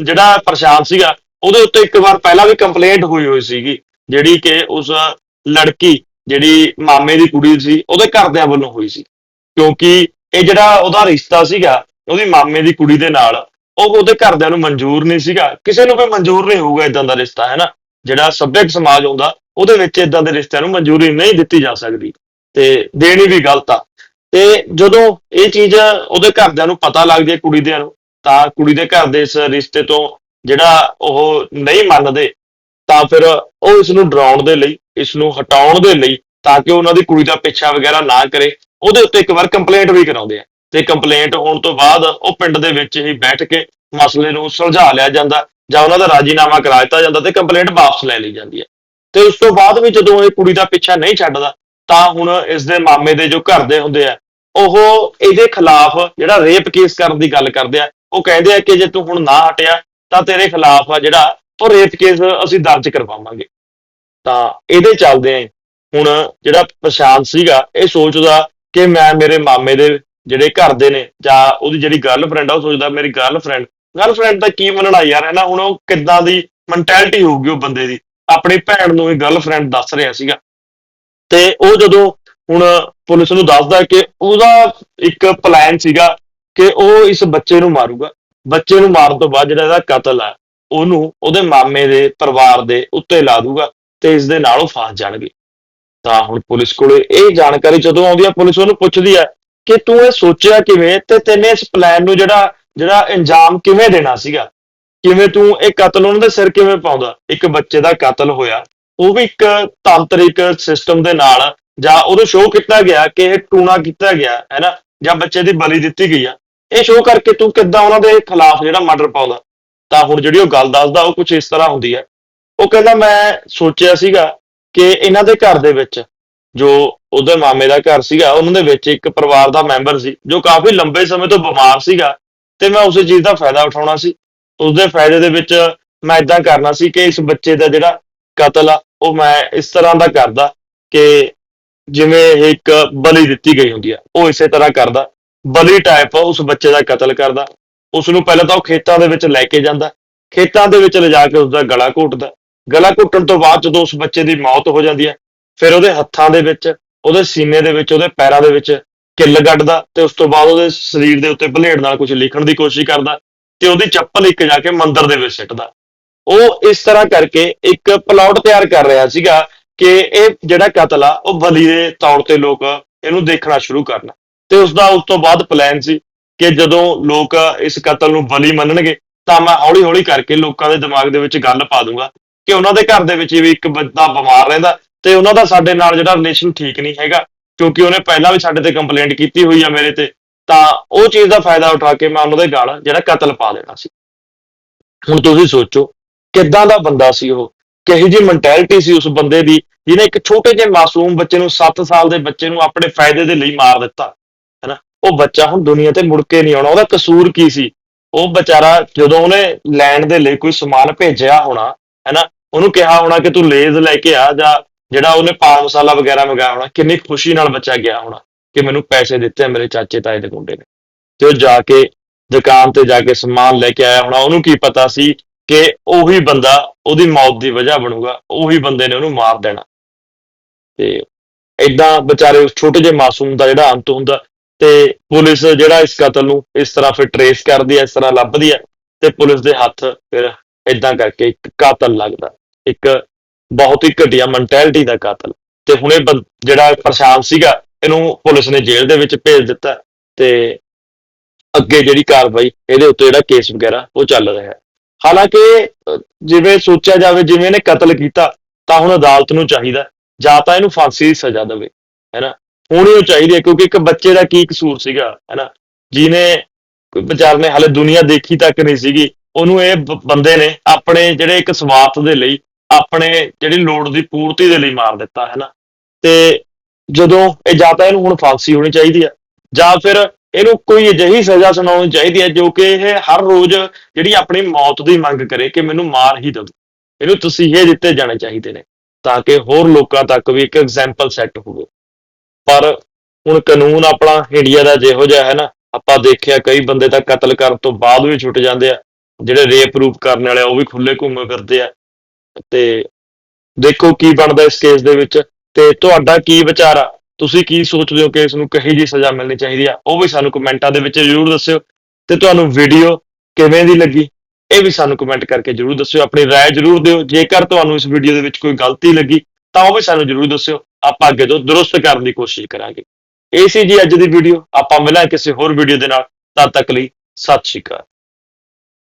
ਜਿਹੜਾ ਪ੍ਰਸ਼ਾਂਤ ਸੀਗਾ ਉਹਦੇ ਉੱਤੇ ਇੱਕ ਵਾਰ ਪਹਿਲਾਂ ਵੀ ਕੰਪਲੇਂਟ ਹੋਈ ਹੋਈ ਸੀਗੀ, ਜਿਹੜੀ ਕਿ ਉਸ ਲੜਕੀ, ਜਿਹੜੀ ਮਾਮੇ ਦੀ ਕੁੜੀ ਸੀ, ਉਹਦੇ ਘਰਦਿਆਂ ਵੱਲੋਂ ਹੋਈ ਸੀ। ਕਿਉਂਕਿ ਇਹ ਜਿਹੜਾ ਉਹਦਾ ਰਿਸ਼ਤਾ ਸੀਗਾ, ਉਹਦੀ ਮਾਮੇ ਦੀ ਕੁੜੀ ਦੇ ਨਾਲ, ਉਹ ਉਹਦੇ ਘਰਦਿਆਂ ਨੂੰ ਮਨਜ਼ੂਰ ਨਹੀਂ ਸੀਗਾ। ਕਿਸੇ ਨੂੰ ਵੀ ਮਨਜ਼ੂਰ ਨਹੀਂ ਹੋਊਗਾ ਇਦਾਂ ਦਾ ਰਿਸ਼ਤਾ, ਹੈ ਨਾ? ਜਿਹੜਾ ਸੱਭਿਅਕ ਸਮਾਜ ਹੁੰਦਾ, ਉਹਦੇ ਵਿੱਚ ਇਦਾਂ ਦੇ ਰਿਸ਼ਤਿਆਂ ਨੂੰ ਮਨਜ਼ੂਰੀ ਨਹੀਂ ਦਿੱਤੀ ਜਾ ਸਕਦੀ ਤੇ ਦੇਣੀ ਵੀ ਗਲਤ ਆ। ਤੇ ਜਦੋਂ ਇਹ ਚੀਜ਼ ਉਹਦੇ ਘਰਦਿਆਂ ਨੂੰ ਪਤਾ ਲੱਗ ਜਾਏ ਕੁੜੀ ਦੇ ਨੂੰ, ਤਾਂ ਕੁੜੀ ਦੇ ਘਰ ਦੇ ਇਸ ਰਿਸ਼ਤੇ ਤੋਂ ਜਿਹੜਾ ਉਹ ਨਹੀਂ ਮੰਨਦੇ, ਤਾਂ ਫਿਰ ਉਹ ਇਸ ਨੂੰ ਡਰਾਉਣ ਦੇ ਲਈ ਇਸ ਨੂੰ ਹਟਾਉਣ ਦੇ ਲਈ, ਤਾਂ ਕਿ ਉਹਨਾਂ ਦੀ ਕੁੜੀ ਦਾ ਪਿੱਛਾ ਵਗੈਰਾ ਨਾ ਕਰੇ। ਉਹਦੇ ਉੱਤੇ ਇੱਕ ਵਾਰ ਕੰਪਲੇਂਟ ਵੀ ਕਰਾਉਂਦੇ ਆ। ਤੇ ਕੰਪਲੇਂਟ ਹੋਣ ਤੋਂ ਬਾਅਦ ਉਹ ਪਿੰਡ ਦੇ ਵਿੱਚ ਹੀ ਬੈਠ ਕੇ ਮਸਲੇ ਨੂੰ ਸੁਲਝਾ ਲਿਆ ਜਾਂਦਾ, ਜਾਂ ਉਹਨਾਂ ਦਾ ਰਾਜੀਨਾਮਾ ਕਰਾ ਦਿੱਤਾ ਜਾਂਦਾ ਤੇ ਕੰਪਲੇਂਟ ਵਾਪਸ ਲੈ ਲਈ ਜਾਂਦੀ ਹੈ। ਤੇ ਉਸ ਤੋਂ ਬਾਅਦ ਵੀ ਜਦੋਂ ਇਹ ਕੁੜੀ ਦਾ ਪਿੱਛਾ ਨਹੀਂ ਛੱਡਦਾ, ਤਾਂ ਹੁਣ ਇਸ ਦੇ ਮਾਮੇ ਦੇ ਜੋ ਘਰ ਦੇ ਹੁੰਦੇ ਆ, ਉਹ ਇਹਦੇ ਖਿਲਾਫ ਜਿਹੜਾ ਰੇਪ ਕੇਸ ਕਰਨ ਦੀ ਗੱਲ ਕਰਦੇ ਆ, ਉਹ ਕਹਿੰਦੇ ਆ ਕਿ ਜੇ ਤੂੰ ਹੁਣ ਨਾ ਹਟਿਆ ਤਾਂ ਤੇਰੇ ਖਿਲਾਫ ਆ ਜਿਹੜਾ ਉਹ ਰੇਪ ਕੇਸ ਅਸੀਂ ਦਰਜ ਕਰਵਾਵਾਂਗੇ। ਤਾਂ ਇਹਦੇ ਚੱਲਦੇ ਆ ਹੁਣ ਜਿਹੜਾ ਪ੍ਰਸ਼ਾਂਤ ਸੀਗਾ, ਇਹ ਸੋਚਦਾ ਕਿ ਮੈਂ ਮੇਰੇ ਮਾਮੇ ਦੇ ਜਿਹੜੇ ਘਰ ਦੇ ਨੇ ਜਾਂ ਉਹਦੀ ਜਿਹੜੀ ਗਰਲਫ੍ਰੈਂਡ ਆ, ਉਹ ਸੋਚਦਾ ਮੇਰੀ ਗਰਲਫ੍ਰੈਂਡ ਗਰਲਫ੍ਰੈਂਡ ਦਾ ਕੀ ਮੰਨਣਾ ਯਾਰ, ਹੈ ਨਾ? ਹੁਣ ਉਹ ਕਿੱਦਾਂ ਦੀ ਮੈਂਟੈਲਿਟੀ ਹੋਊਗੀ ਉਹ ਬੰਦੇ ਦੀ? ਆਪਣੀ ਭੈਣ ਨੂੰ ਹੀ ਗਰਲਫ੍ਰੈਂਡ ਦੱਸ ਰਿਹਾ ਸੀਗਾ। ਤੇ ਉਹ ਜਦੋਂ ਹੁਣ ਪੁਲਿਸ ਨੂੰ ਦੱਸਦਾ ਕਿ ਉਹਦਾ ਇੱਕ ਪਲਾਨ ਸੀਗਾ ਕਿ ਉਹ ਇਸ ਬੱਚੇ ਨੂੰ ਮਾਰੂਗਾ। ਬੱਚੇ ਨੂੰ ਮਾਰਨ ਤੋਂ ਬਾਅਦ ਜਿਹੜਾ ਇਹਦਾ ਕਤਲ ਆ, ਉਹਨੂੰ ਉਹਦੇ ਮਾਮੇ ਦੇ ਪਰਿਵਾਰ ਦੇ ਉੱਤੇ ਲਾ ਦੂਗਾ ਤੇ ਇਸ ਦੇ ਨਾਲ ਉਹ ਫਸ ਜਾਣਗੇ। ਤਾਂ ਹੁਣ ਪੁਲਿਸ ਕੋਲੇ ਇਹ ਜਾਣਕਾਰੀ ਜਦੋਂ ਆਉਂਦੀ ਆ, ਪੁਲਿਸ ਉਹਨੂੰ ਪੁੱਛਦੀ ਹੈ ਕਿ ਤੂੰ ਇਹ ਸੋਚਿਆ ਕਿਵੇਂ ਤੇ ਤੈਨੇ ਇਸ ਪਲਾਨ ਨੂੰ ਜਿਹੜਾ ਜਿਹੜਾ ਇੰਜਾਮ ਕਿਵੇਂ ਦੇਣਾ ਸੀਗਾ? ਕਿਵੇਂ ਤੂੰ ਇਹ ਕਤਲ ਉਹਨਾਂ ਦੇ ਸਿਰ ਕਿਵੇਂ ਪਾਉਂਦਾ? ਇੱਕ ਬੱਚੇ ਦਾ ਕਤਲ ਹੋਇਆ, ਉਹ ਵੀ ਇੱਕ ਤਾਂਤਰਿਕ ਸਿਸਟਮ ਦੇ ਨਾਲ ਜਾਂ ਉਹਨੂੰ ਸ਼ੋਅ ਕੀਤਾ ਗਿਆ ਕਿ ਇਹ ਟੂਣਾ ਕੀਤਾ ਗਿਆ ਹੈ ਨਾ ਜਾਂ ਬੱਚੇ ਦੀ ਬਲੀ ਦਿੱਤੀ ਗਈ ਆ। ਇਹ ਸ਼ੋਅ ਕਰਕੇ ਤੂੰ ਕਿੱਦਾਂ ਉਹਨਾਂ ਦੇ ਖਿਲਾਫ ਜਿਹੜਾ ਮਰਡਰ ਪਾਉਂਦਾ? ਤਾਂ ਹੁਣ ਜਿਹੜੀ ਉਹ ਗੱਲ ਦੱਸਦਾ, ਉਹ ਕੁਝ ਇਸ ਤਰ੍ਹਾਂ ਹੁੰਦੀ ਹੈ। ਉਹ ਕਹਿੰਦਾ, ਮੈਂ ਸੋਚਿਆ ਸੀਗਾ ਕਿ ਇਹਨਾਂ ਦੇ ਘਰ ਦੇ ਵਿੱਚ ਜੋ ਉਹਦੇ ਮਾਮੇ ਦਾ ਘਰ ਸੀਗਾ, ਉਹਨਾਂ ਦੇ ਵਿੱਚ ਇੱਕ ਪਰਿਵਾਰ ਦਾ ਮੈਂਬਰ ਸੀ, ਜੋ ਕਾਫੀ ਲੰਬੇ ਸਮੇਂ ਤੋਂ ਬਿਮਾਰ ਸੀਗਾ ਤੇ ਮੈਂ ਉਸੇ ਚੀਜ਼ ਦਾ ਫਾਇਦਾ ਉਠਾਉਣਾ ਸੀ। ਉਸਦੇ ਫਾਇਦੇ ਦੇ ਵਿੱਚ ਮੈਂ ਇਦਾਂ ਕਰਨਾ ਸੀ ਕਿ ਇਸ ਬੱਚੇ ਦਾ ਜਿਹੜਾ ਕਤਲ ਆ, ਉਹ ਮੈਂ ਇਸ ਤਰ੍ਹਾਂ ਦਾ ਕਰਦਾ ਕਿ ਜਿਵੇਂ ਇਹ ਇੱਕ ਬਲੀ ਦਿੱਤੀ ਗਈ ਹੁੰਦੀ ਆ, ਉਹ ਇਸੇ ਤਰ੍ਹਾਂ ਕਰਦਾ। ਬਲੀ ਟਾਈਪ ਉਸ ਬੱਚੇ ਦਾ ਕਤਲ ਕਰਦਾ। ਉਸ ਨੂੰ ਪਹਿਲਾਂ ਤਾਂ ਉਹ ਖੇਤਾਂ ਦੇ ਵਿੱਚ ਲੈ ਕੇ ਜਾਂਦਾ। ਖੇਤਾਂ ਦੇ ਵਿੱਚ ਲਿਜਾ ਕੇ ਉਸ ਦਾ ਗਲਾ ਘੋਟਦਾ। ਗਲਾ ਘੁੱਟਣ ਤੋਂ ਬਾਅਦ ਜਦੋਂ ਉਸ ਬੱਚੇ ਦੀ ਮੌਤ ਹੋ ਜਾਂਦੀ ਹੈ, ਫਿਰ ਉਹਦੇ ਹੱਥਾਂ ਦੇ ਵਿੱਚ, ਉਹਦੇ ਸੀਨੇ ਦੇ ਵਿੱਚ, ਉਹਦੇ ਪੈਰਾਂ ਦੇ ਵਿੱਚ ਕਿੱਲ ਗੱਡਦਾ ਤੇ ਉਸ ਤੋਂ ਬਾਅਦ ਉਹਦੇ ਸਰੀਰ ਦੇ ਉੱਤੇ ਬਲੇਡ ਨਾਲ ਕੁਝ ਲਿਖਣ ਦੀ ਕੋਸ਼ਿਸ਼ ਕਰਦਾ ਤੇ ਉਹਦੀ ਚੱਪਲ ਇੱਕ ਜਾ ਕੇ ਮੰਦਰ ਦੇ ਵਿੱਚ ਸਿੱਟਦਾ। ਉਹ ਇਸ ਤਰ੍ਹਾਂ ਕਰਕੇ ਇੱਕ ਪਲਾਟ ਤਿਆਰ ਕਰ ਰਿਹਾ ਸੀਗਾ ਕਿ ਇਹ ਜਿਹੜਾ ਕਤਲ ਆ, ਉਹ ਬਲੀ ਦੇ ਤੌਰ ਤੇ ਲੋਕ ਇਹਨੂੰ ਦੇਖਣਾ ਸ਼ੁਰੂ ਕਰਨ। ਤੇ ਉਸ ਦਾ ਉਸ ਤੋਂ ਬਾਅਦ ਪਲਾਨ ਸੀ ਕਿ ਜਦੋਂ ਲੋਕ ਇਸ ਕਤਲ ਨੂੰ ਬਲੀ ਮੰਨਣਗੇ, ਤਾਂ ਮੈਂ ਹੌਲੀ ਹੌਲੀ ਕਰਕੇ ਲੋਕਾਂ ਦੇ ਦਿਮਾਗ ਦੇ ਵਿੱਚ ਗੱਲ ਪਾ ਦੂੰਗਾ ਕਿ ਉਹਨਾਂ ਦੇ ਘਰ ਦੇ ਵਿੱਚ ਵੀ ਇੱਕ ਬੰਦਾ ਬਿਮਾਰ ਰਹਿੰਦਾ ਤੇ ਉਹਨਾਂ ਦਾ ਸਾਡੇ ਨਾਲ ਜਿਹੜਾ ਰਿਲੇਸ਼ਨ ਠੀਕ ਨਹੀਂ ਹੈਗਾ, ਕਿਉਂਕਿ ਉਹਨੇ ਪਹਿਲਾਂ ਵੀ ਸਾਡੇ ਤੇ ਕੰਪਲੇਂਟ ਕੀਤੀ ਹੋਈ ਆ ਮੇਰੇ ਤੇ, ਤਾਂ ਉਹ ਚੀਜ਼ ਦਾ ਫਾਇਦਾ ਉਠਾ ਕੇ ਮੈਂ ਉਹਨਾਂ ਦੇ ਗਾਲ ਜਿਹੜਾ ਕਤਲ ਪਾ ਦੇਣਾ ਸੀ। ਹੁਣ ਤੁਸੀਂ ਸੋਚੋ ਕਿੱਦਾਂ ਦਾ ਬੰਦਾ ਸੀ ਉਹ, ਕਿਹੋ ਜਿਹੀ ਮੈਂਟੈਲਿਟੀ ਸੀ ਉਸ ਬੰਦੇ ਦੀ ਜਿਹਨੇ ਇੱਕ ਛੋਟੇ ਜਿਹੇ ਮਾਸੂਮ ਬੱਚੇ ਨੂੰ 7 ਸਾਲ ਦੇ ਬੱਚੇ ਨੂੰ ਆਪਣੇ ਫਾਇਦੇ ਦੇ ਲਈ ਮਾਰ ਦਿੱਤਾ। ਉਹ ਬੱਚਾ ਹੁਣ ਦੁਨੀਆ ਤੇ ਮੁੜ ਕੇ ਨਹੀਂ ਆਉਣਾ, ਉਹਦਾ ਕਸੂਰ ਕੀ ਸੀ? ਉਹ ਵਿਚਾਰਾ ਜਦੋਂ ਉਹਨੇ ਲੈਣ ਦੇ ਲਈ ਕੋਈ ਸਮਾਨ ਭੇਜਿਆ ਹੋਣਾ, ਹੈਨਾ, ਉਹਨੂੰ ਕਿਹਾ ਹੋਣਾ ਕਿ ਤੂੰ ਲੇਜ਼ ਲੈ ਕੇ ਆ ਜਾਂ ਜਿਹੜਾ ਉਹਨੇ ਪਾਨ ਮਸਾਲਾ ਵਗੈਰਾ ਮੰਗਾਇਆ ਹੋਣਾ, ਕਿੰਨੀ ਖੁਸ਼ੀ ਨਾਲ ਬੱਚਾ ਗਿਆ ਹੋਣਾ ਕਿ ਮੈਨੂੰ ਪੈਸੇ ਦਿੱਤੇ ਮੇਰੇ ਚਾਚੇ ਤਾਏ ਦੇ ਮੁੰਡੇ ਨੇ। ਤੇ ਉਹ ਜਾ ਕੇ ਦੁਕਾਨ ਤੇ ਜਾ ਕੇ ਸਮਾਨ ਲੈ ਕੇ ਆਇਆ ਹੋਣਾ, ਉਹਨੂੰ ਕੀ ਪਤਾ ਸੀ ਕਿ ਉਹੀ ਬੰਦਾ ਉਹਦੀ ਮੌਤ ਦੀ ਵਜ੍ਹਾ ਬਣੂਗਾ, ਉਹੀ ਬੰਦੇ ਨੇ ਉਹਨੂੰ ਮਾਰ ਦੇਣਾ। ਤੇ ਇਦਾਂ ਵਿਚਾਰੇ ਉਸ ਛੋਟੇ ਜਿਹੇ ਮਾਸੂਮ ਦਾ ਜਿਹੜਾ ਅੰਤ ਹੁੰਦਾ ਤੇ ਪੁਲਿਸ ਜਿਹੜਾ ਇਸ ਕਤਲ ਨੂੰ ਇਸ ਤਰ੍ਹਾਂ ਫਿਰ ਟਰੇਸ ਕਰਦੀ ਹੈ, ਇਸ ਤਰ੍ਹਾਂ ਲੱਭਦੀ ਹੈ ਤੇ ਪੁਲਿਸ ਦੇ ਹੱਥ ਫਿਰ ਇਦਾਂ ਕਰਕੇ ਇੱਕ ਕਾਤਲ ਲੱਗਦਾ। ਇੱਕ ਬਹੁਤ ਹੀ ਘਟੀਆ ਮੈਂਟੈਲਿਟੀ ਦਾ ਕਾਤਲ। ਤੇ ਹੁਣ ਇਹ ਬੰ- ਜਿਹੜਾ ਪ੍ਰਸ਼ਾਂਤ ਸੀਗਾ, ਇਹਨੂੰ ਪੁਲਿਸ ਨੇ ਜੇਲ੍ਹ ਦੇ ਵਿੱਚ ਭੇਜ ਦਿੱਤਾ ਤੇ ਅੱਗੇ ਜਿਹੜੀ ਕਾਰਵਾਈ ਇਹਦੇ ਉੱਤੇ ਜਿਹੜਾ ਕੇਸ ਵਗੈਰਾ ਉਹ ਚੱਲ ਰਿਹਾ ਹੈ। ਹਾਲਾਂਕਿ ਜਿਵੇਂ ਸੋਚਿਆ ਜਾਵੇ, ਜਿਵੇਂ ਇਹਨੇ ਕਤਲ ਕੀਤਾ, ਤਾਂ ਹੁਣ ਅਦਾਲਤ ਨੂੰ ਚਾਹੀਦਾ ਜਾਂ ਤਾਂ ਇਹਨੂੰ ਫਾਂਸੀ ਦੀ ਸਜ਼ਾ ਦੇਵੇ ਹੈਨਾ ਹੋਣੀ ਉਹ ਚਾਹੀਦੀ ਹੈ, ਕਿਉਂਕਿ ਇੱਕ ਬੱਚੇ ਦਾ ਕੀ ਕਸੂਰ ਸੀਗਾ, ਹੈਨਾ? ਜਿਹਨੇ ਵਿਚਾਰ ਨੇ ਹਾਲੇ ਦੁਨੀਆ ਦੇਖੀ ਤੱਕ ਨਹੀਂ ਸੀਗੀ, ਉਹਨੂੰ ਇਹ ਬ- ਬੰਦੇ ਨੇ ਆਪਣੇ ਜਿਹੜੇ ਇੱਕ ਸਵਾਰਥ ਦੇ ਲਈ, ਆਪਣੇ ਜਿਹੜੀ ਲੋੜ ਦੀ ਪੂਰਤੀ ਦੇ ਲਈ ਮਾਰ ਦਿੱਤਾ, ਹੈਨਾ? ਤੇ ਜਦੋਂ ਇਹ ਜਾਂ ਤਾਂ ਇਹਨੂੰ ਹੁਣ ਫਾਂਸੀ ਹੋਣੀ ਚਾਹੀਦੀ ਹੈ ਜਾਂ ਫਿਰ ਇਹਨੂੰ ਕੋਈ ਅਜਿਹੀ ਸਜ਼ਾ ਸੁਣਾਉਣੀ ਚਾਹੀਦੀ ਹੈ ਜੋ ਕਿ ਇਹ ਹਰ ਰੋਜ਼ ਜਿਹੜੀ ਆਪਣੀ ਮੌਤ ਦੀ ਮੰਗ ਕਰੇ ਕਿ ਮੈਨੂੰ ਮਾਰ ਹੀ ਦਿਓ ਇਹਨੂੰ ਤਸੀਹੇ ਦਿੱਤੇ ਜਾਣੇ ਚਾਹੀਦੇ ਨੇ, ਤਾਂ ਕਿ ਹੋਰ ਲੋਕਾਂ ਤੱਕ ਵੀ ਇੱਕ ਐਗਜ਼ਾਮਪਲ ਸੈੱਟ ਹੋਵੇ। ਪਰ ਹੁਣ ਕਾਨੂੰਨ ਆਪਣਾ ਇੰਡੀਆ ਦਾ ਜਿਹੋ ਜਿਹਾ ਹੈ ਨਾ ਆਪਾਂ ਦੇਖਿਆ ਕਈ ਬੰਦੇ ਤਾਂ ਕਤਲ ਕਰਨ ਤੋਂ ਬਾਅਦ ਵੀ ਛੁੱਟ ਜਾਂਦੇ ਆ ਜਿਹੜੇ ਰੇਪ ਰੂਪ ਕਰਨ ਵਾਲੇ ਆ ਉਹ ਵੀ ਖੁੱਲੇ ਘੁੰਮੇ ਫਿਰਦੇ ਆ ਤੇ ਦੇਖੋ ਕੀ ਬਣਦਾ ਇਸ ਕੇਸ ਦੇ ਵਿੱਚ ਤੇ ਤੁਹਾਡਾ ਕੀ ਵਿਚਾਰ ਆ ਤੁਸੀਂ ਕੀ ਸੋਚਦੇ ਹੋ ਕਿ ਇਸ ਨੂੰ ਕਹੀ ਜੀ ਸਜ਼ਾ ਮਿਲਣੀ ਚਾਹੀਦੀ ਆ ਉਹ ਵੀ ਸਾਨੂੰ ਕਮੈਂਟਾਂ ਦੇ ਵਿੱਚ ਜ਼ਰੂਰ ਦੱਸਿਓ ਤੇ ਤੁਹਾਨੂੰ ਵੀਡੀਓ ਕਿਵੇਂ ਦੀ ਲੱਗੀ ਇਹ ਵੀ ਸਾਨੂੰ ਕਮੈਂਟ ਕਰਕੇ ਜ਼ਰੂਰ ਦੱਸਿਓ ਆਪਣੀ رائے ਜ਼ਰੂਰ ਦਿਓ ਜੇਕਰ ਤੁਹਾਨੂੰ ਇਸ ਵੀਡੀਓ ਦੇ ਵਿੱਚ ਕੋਈ ਗਲਤੀ ਲੱਗੀ ਤਾਂ ਉਹ ਵੀ ਸਾਨੂੰ ਜ਼ਰੂਰ ਦੱਸਿਓ ਆਪਾਂ ਅੱਗੇ ਤੋਂ ਦਰੁਸਤ ਕਰਨ ਦੀ ਕੋਸ਼ਿਸ਼ ਕਰਾਂਗੇ। ਇਹ ਸੀ ਜੀ ਅੱਜ ਦੀ ਵੀਡੀਓ ਆਪਾਂ ਮਿਲਾਂ ਕਿਸੇ ਹੋਰ ਵੀਡੀਓ ਦੇ ਨਾਲ। ਤਦ ਤੱਕ ਲਈ ਸਤਿ ਸ਼੍ਰੀ ਅਕਾਲ।